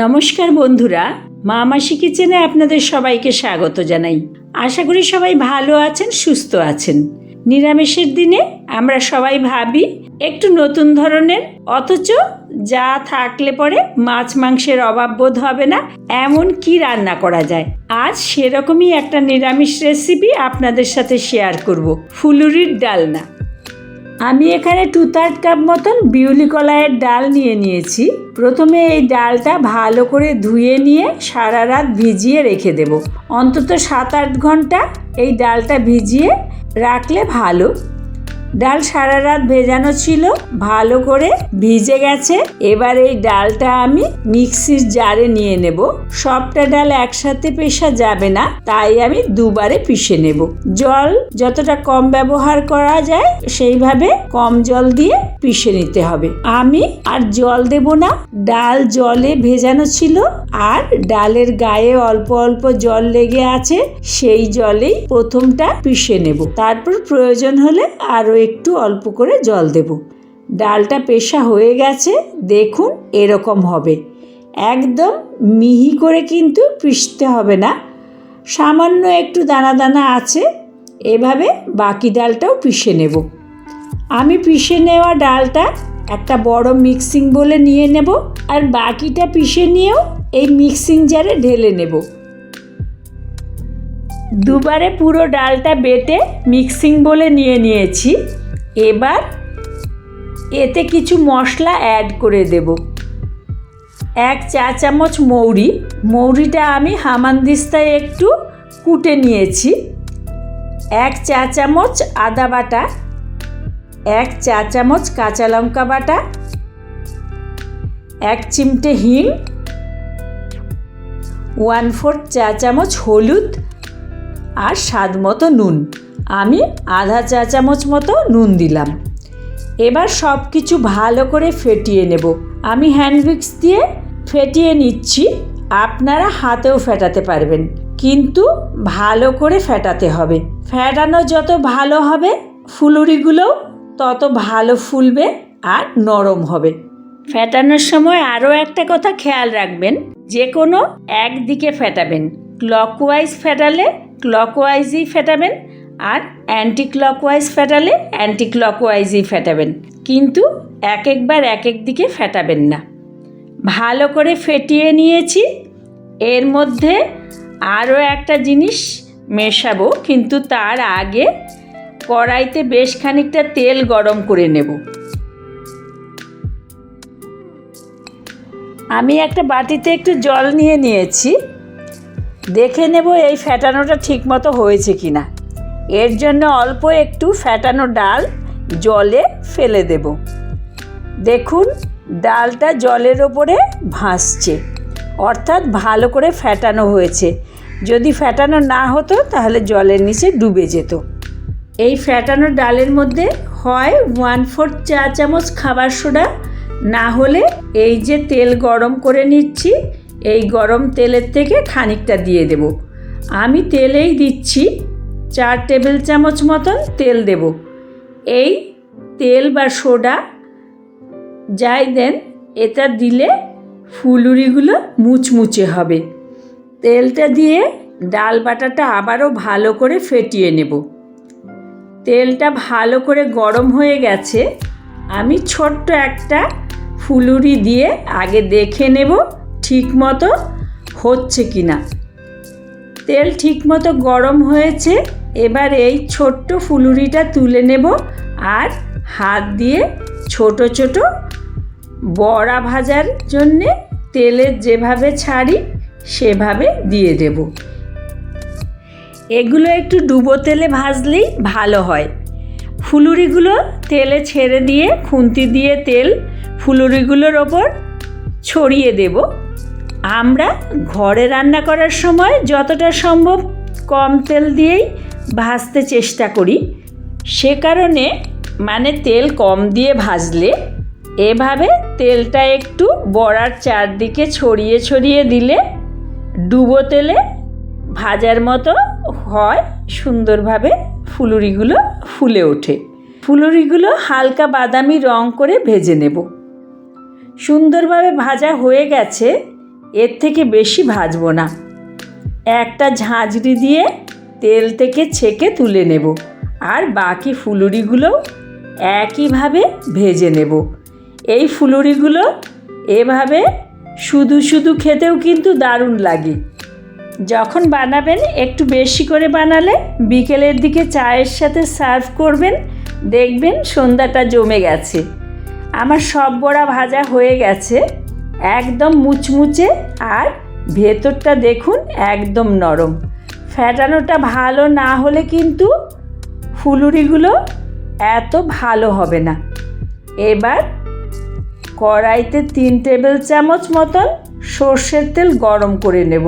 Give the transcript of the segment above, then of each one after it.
নমস্কার বন্ধুরা মা মাসি কিচেনে আপনাদের সবাইকে স্বাগত জানাই। আশা করি সবাই ভালো আছেন, সুস্থ আছেন। নিরামিষের দিনে আমরা সবাই ভাবি, একটু নতুন ধরনের, অথচ যা থাকলে পরে মাছ মাংসের অভাব বোধ হবে না, এমন কি রান্না করা যায়। আজ সেরকমই একটা নিরামিষ রেসিপি আপনাদের সাথে শেয়ার করব, ফুলুরির ডালনা। আমি এখানে টু থার্ড কাপ মতন বিউলি কলাইয়ের ডাল নিয়ে নিয়েছি। প্রথমে এই ডালটা ভালো করে ধুয়ে নিয়ে সারা রাত ভিজিয়ে রেখে দেব। অন্তত সাত আট ঘণ্টা এই ডালটা ভিজিয়ে রাখলে ভালো। ডাল সারা রাত ভেজানো ছিল, ভালো করে ভিজে গেছে। এবার এই ডালটা আমি মিক্সির জারে নিয়ে নেব। সবটা ডাল একসাথে পেশা যাবে না, তাই আমি দুবারে পিষে নেব। জল যতটা কম ব্যবহার করা যায়, সেইভাবে কম জল দিয়ে পিষে নিতে হবে। আমি আর জল দেব না, ডাল জলে ভেজানো ছিল আর ডালের গায়ে অল্প অল্প জল লেগে আছে, সেই জলেই প্রথমটা পিষে নেব। তারপর প্রয়োজন হলে আরও একটু অল্প করে জল দেব। ডালটা পেশা হয়ে গেছে, দেখুন এরকম হবে। একদম মিহি করে কিন্তু পিষতে হবে না। সামান্য একটু দানা দানা আছে, এভাবে বাকি ডালটাও পিষে নেব। আমি পিষে নেওয়া ডালটা একটা বড় মিক্সিং বলে নিয়ে নেব আর বাকিটা পিষে নিয়েও এই মিক্সিং জারে ঢেলে নেব। দুবারে পুরো ডালটা বেটে মিক্সিং বলে নিয়ে নিয়েছি। এবার এতে কিছু মশলা অ্যাড করে দেব। এক চা চামচ মৌরি। মৌরিটা আমি হামানদিস্তায় একটু কুটে নিয়েছি। এক চা চামচ আদা বাটা। এক চা চামচ কাঁচা লঙ্কা বাটা। এক চিমটে হিং। ওয়ান ফোর্থ চা চামচ হলুদ। আর স্বাদ মতো নুন। আমি আধা চা চামচ মতো নুন দিলাম। এবার সব কিছু ভালো করে ফেটিয়ে নেব। আমি হ্যান্ডউইক্স দিয়ে ফেটিয়ে নিচ্ছি। আপনারা হাতেও ফেটাতে পারবেন। কিন্তু ভালো করে ফেটাতে হবে। ফেটানো যত ভালো হবে, ফুলুরিগুলোও তত ভালো ফুলবে আর নরম হবে। ফেটানোর সময় আরও একটা কথা খেয়াল রাখবেন। যে কোনো একদিকে ফেটাবেন। ক্লকওয়াইজ ফেটালে ক্লকওয়াইজই ফেটাবেন আর অ্যান্টি ক্লকওয়াইজ ফেটালে অ্যান্টি ক্লকওয়াইজই ফেটাবেন। কিন্তু এক একবার এক এক দিকে ফেটাবেন না। ভালো করে ফেটিয়ে নিয়েছি। এর মধ্যে আরও একটা জিনিস মেশাবো, কিন্তু তার আগে কড়াইতে বেশ খানিকটা তেল গরম করে নেব। আমি একটা বাটিতে একটু জল নিয়ে নিয়েছি। দেখে নেব এই ফ্যাটানোটা ঠিকমতো হয়েছে কি না এর জন্য অল্প একটু ফ্যাটানো ডাল জলে ফেলে দেব। দেখুন, ডালটা জলের ওপরে ভাসছে। অর্থাৎ ভালো করে ফ্যাটানো হয়েছে। যদি ফ্যাটানো না হতো, তাহলে জলের নিচে ডুবে যেত। এই ফ্যাটানো ডালের মধ্যে হয় ওয়ান ফোর্থ চা চামচ খাবার সোডা। না হলে এই যে তেল গরম করে নিচ্ছি এই গরম তেলের থেকে খানিকটা দিয়ে দেব। আমি তেলেই দিচ্ছি, চার টেবিল চামচ মতন তেল দেব। এই তেল বা সোডা যাই দেন, এটা দিলে ফুলুরিগুলো মুচমুচে হবে। তেলটা দিয়ে ডাল বাটাটা আবারও ভালো করে ফেটিয়ে নেব। তেলটা ভালো করে গরম হয়ে গেছে, আমি ছোট্ট একটা ফুলুরি দিয়ে আগে দেখে নেব ঠিক মতো হচ্ছে কি না তেল ঠিক মতো গরম হয়েছে, এবার এই ছোট্ট ফুলুরিটা তুলে নেব আর হাত দিয়ে ছোট ছোট বড়া ভাজার জন্যে তেলের যেভাবে ছাড়ি সেভাবে দিয়ে দেব। এগুলো একটু ডুবো তেলে ভাজলেই ভালো হয়। ফুলুরিগুলো তেলে ছেড়ে দিয়ে খুন্তি দিয়ে তেল ফুলুরিগুলোর ওপর ছড়িয়ে দেব। আমরা ঘরে রান্না করার সময় যতটা সম্ভব কম তেল দিয়েই ভাজতে চেষ্টা করি। সে কারণে মানে তেল কম দিয়ে ভাজলে এভাবে তেলটা একটু বড়ার চারদিকে ছড়িয়ে ছড়িয়ে দিলে ডুবো তেলে ভাজার মতো হয়, সুন্দরভাবে ফুলুরিগুলো ফুলে ওঠে। ফুলুরিগুলো হালকা বাদামি রং করে ভেজে নেব। সুন্দরভাবে ভাজা হয়ে গেছে। এর থেকে বেশি ভাজবো না। একটা ঝাঁঝরি দিয়ে তেল থেকে ছেঁকে তুলে নেব আর বাকি ফুলুরিগুলো একইভাবে ভেজে নেব। এই ফুলুরিগুলো এভাবে শুধু শুধু খেতেও কিন্তু দারুণ লাগে। যখন বানাবেন, একটু বেশি করে বানালে বিকেলের দিকে চায়ের সাথে সার্ভ করবেন, দেখবেন সন্ধ্যাটা জমে গেছে। আমার সব বড়া ভাজা হয়ে গেছে। একদম মুচমুচে আর ভেতরটা দেখুন একদম নরম। ফ্যাটানোটা ভালো না হলে কিন্তু ফুলুরিগুলো এত ভালো হবে না। এবার কড়াইতে তিন টেবিল চামচ মতন সর্ষের তেল গরম করে নেব।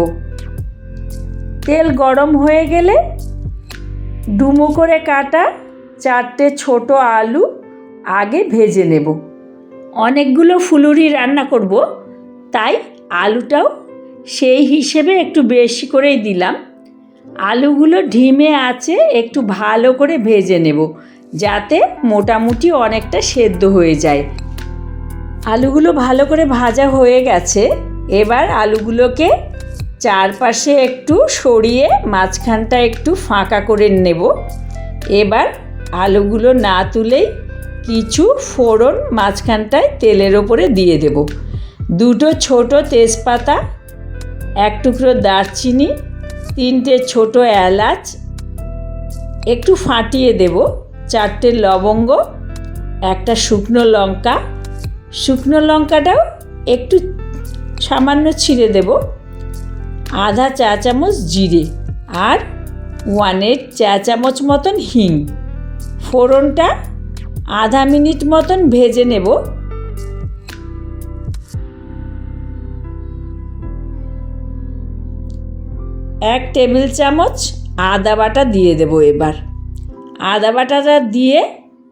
তেল গরম হয়ে গেলে ডুমো করে কাটা চারটে ছোট আলু আগে ভেজে নেব। অনেকগুলো ফুলুরি রান্না করব। তাই আলুটাও সেই হিসেবে একটু বেশি করেই দিলাম। আলুগুলো ঢিমে আছে, একটু ভালো করে ভেজে নেব, যাতে মোটামুটি অনেকটা সেদ্ধ হয়ে যায়। আলুগুলো ভালো করে ভাজা হয়ে গেছে। এবার আলুগুলোকে চারপাশে একটু সরিয়ে মাঝখানটা একটু ফাঁকা করে নেব। এবার আলুগুলো না তুলেই কিছু ফোড়ন মাঝখানটায় তেলের ওপরে দিয়ে দেব। দুটো ছোট তেজপাতা, এক টুকরো দারচিনি, তিনটে ছোট এলাচ, একটু ফাটিয়ে দেব, চারটে লবঙ্গ, একটা শুকনো লঙ্কা। শুকনো লঙ্কাটাও একটু সামান্য ছিঁড়ে দেব, আধা চা চামচ জিরে আর ওয়ান এইট চা চামচ মতন হিং। ফোড়নটা আধা মিনিট মতন ভেজে নেব। এক টেবিল চামচ আদা বাটা দিয়ে দেব এবার। আদা বাটাটা দিয়ে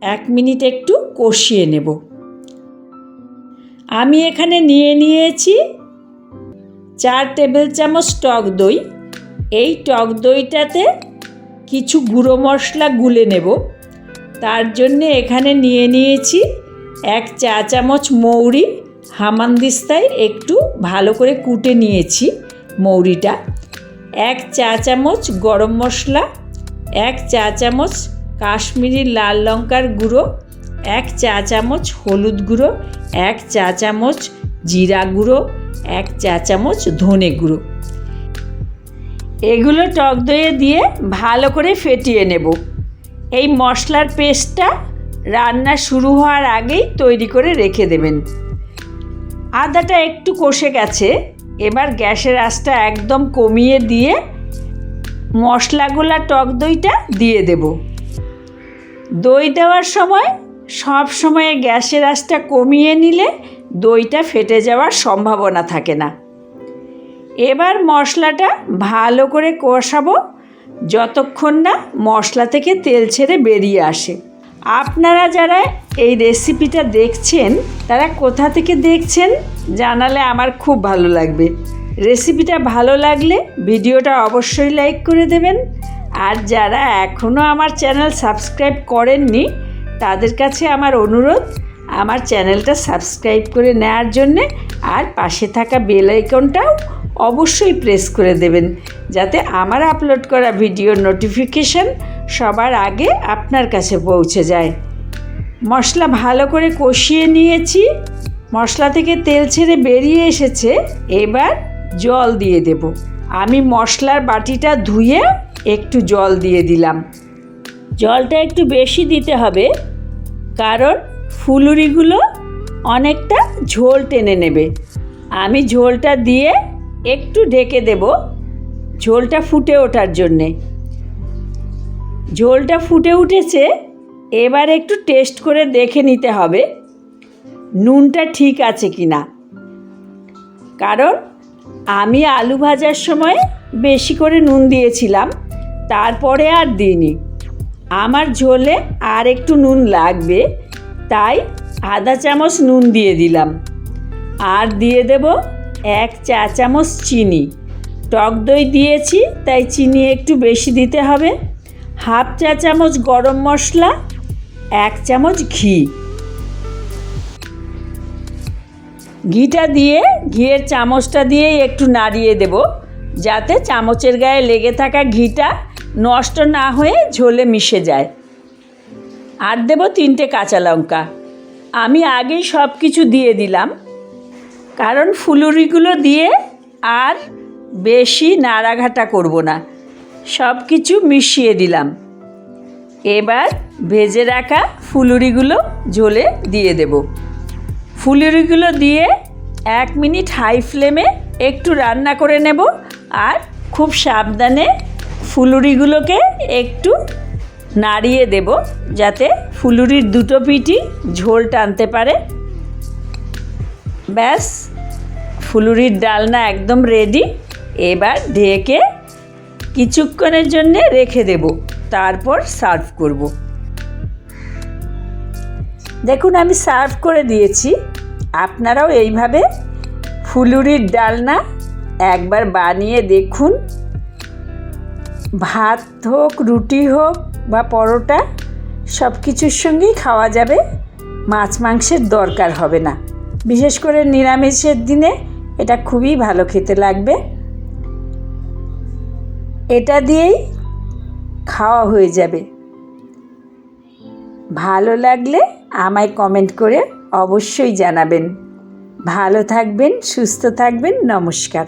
এক মিনিট একটু কষিয়ে নেব। আমি এখানে নিয়ে নিয়েছি চার টেবিল চামচ টক দই। এই টক দইটাতে কিছু গুঁড়ো মশলা গুলে নেব। তার জন্যে এখানে নিয়ে নিয়েছি এক চা চামচ মৌরি। হামানদিস্তায় একটু ভালো করে কুটে নিয়েছি মৌরিটা। এক চা চামচ গরম মশলা, এক চা চামচ কাশ্মীরি লাল লঙ্কার গুঁড়ো, এক চা চামচ হলুদ গুঁড়ো, এক চা চামচ জিরা গুঁড়ো, এক চা চামচ ধনে গুঁড়ো। এগুলো টক দইয়ে দিয়ে ভালো করে ফেটিয়ে নেব। এই মশলার পেস্টটা রান্না শুরু হওয়ার আগেই তৈরি করে রেখে দেবেন। আদাটা একটু কষে গেছে। এবার গ্যাসের আঁচটা একদম কমিয়ে দিয়ে মশলাগুলা টক দইটা দিয়ে দেব। দই দেওয়ার সময় সব সময় গ্যাসের আঁচটা কমিয়ে নিলে দইটা ফেটে যাওয়ার সম্ভাবনা থাকে না। এবার মশলাটা ভালো করে কষাবো, যতক্ষণ না মশলা থেকে তেল ছেড়ে বেরিয়ে আসে। আপনারা যারা এই রেসিপিটা দেখছেন, তারা কোথা থেকে দেখছেন জানালে আমার খুব ভালো লাগবে। রেসিপিটা ভালো লাগলে ভিডিওটা অবশ্যই লাইক করে দেবেন। আর যারা এখনও আমার চ্যানেল সাবস্ক্রাইব করেননি, তাদের কাছে আমার অনুরোধ, আমার চ্যানেলটা সাবস্ক্রাইব করে নেওয়ার জন্যে আর পাশে থাকা বেল আইকনটাও অবশ্যই প্রেস করে দেবেন, যাতে আমার আপলোড করা ভিডিওর নোটিফিকেশান সবার আগে আপনার কাছে পৌঁছে যায়। মশলা ভালো করে কষিয়ে নিয়েছি। মশলা থেকে তেল ছেড়ে বেরিয়ে এসেছে। এবার জল দিয়ে দেব। আমি মশলার বাটিটা ধুয়ে একটু জল দিয়ে দিলাম। জলটা একটু বেশি দিতে হবে, কারণ ফুলুরিগুলো অনেকটা ঝোল টেনে নেবে। আমি ঝোলটা দিয়ে একটু ঢেকে দেব। ঝোলটা ফুটে ওঠার জন্যে। ঝোলটা ফুটে উঠেছে, এবার একটু টেস্ট করে দেখে নিতে হবে, নুনটা ঠিক আছে কি না কারণ আমি আলু ভাজার সময় বেশি করে নুন দিয়েছিলাম, তারপরে আর দিইনি। আমার ঝোলে আর একটু নুন লাগবে, তাই আধা চামচ নুন দিয়ে দিলাম। আর দিয়ে দেব এক চা চামচ চিনি। টক দই দিয়েছি, তাই চিনি একটু বেশি দিতে হবে। হাফ চা চামচ গরম মশলা, এক চামচ ঘি। ঘিটা দিয়ে, ঘিয়ের চামচটা দিয়ে একটু নাড়িয়ে দেব, যাতে চামচের গায়ে লেগে থাকা ঘিটা নষ্ট না হয়ে ঝোলে মিশে যায়। আর দেব তিনটে কাঁচা লঙ্কা। আমি আগেই সব কিছু দিয়ে দিলাম, কারণ ফুলুরিগুলো দিয়ে আর বেশি নাড়াঘাটা করব না। সব কিছু মিশিয়ে দিলাম। এবার ভেজে রাখা ফুলুরিগুলো ঝোলে দিয়ে দেব। ফুলুরিগুলো দিয়ে এক মিনিট হাই ফ্লেমে একটু রান্না করে নেব আর খুব সাবধানে ফুলুরিগুলোকে একটু নাড়িয়ে দেব যাতে ফুলুরির দুটো পিঠই ঝোল টানতে পারে। ব্যাস, ফুলুরির ডালনা একদম রেডি এবার ঢেকে কিছুক্ষণের জন্য রেখে দেব। তারপর সার্ভ করব। দেখুন, আমি সার্ভ করে দিয়েছি। আপনারাও এইভাবে ফুলুরির ডালনা একবার বানিয়ে দেখুন। ভাত হোক, রুটি হোক বা পরোটা সব কিছুর সঙ্গেই খাওয়া যাবে। মাছ মাংসের দরকার হবে না। বিশেষ করে নিরামিষের দিনে এটা খুবই ভালো খেতে লাগবে। এটা দিয়েই খাওয়া হয়ে যাবে। ভালো লাগলে আমায় কমেন্ট করে অবশ্যই জানাবেন। ভালো থাকবেন, সুস্থ থাকবেন, নমস্কার।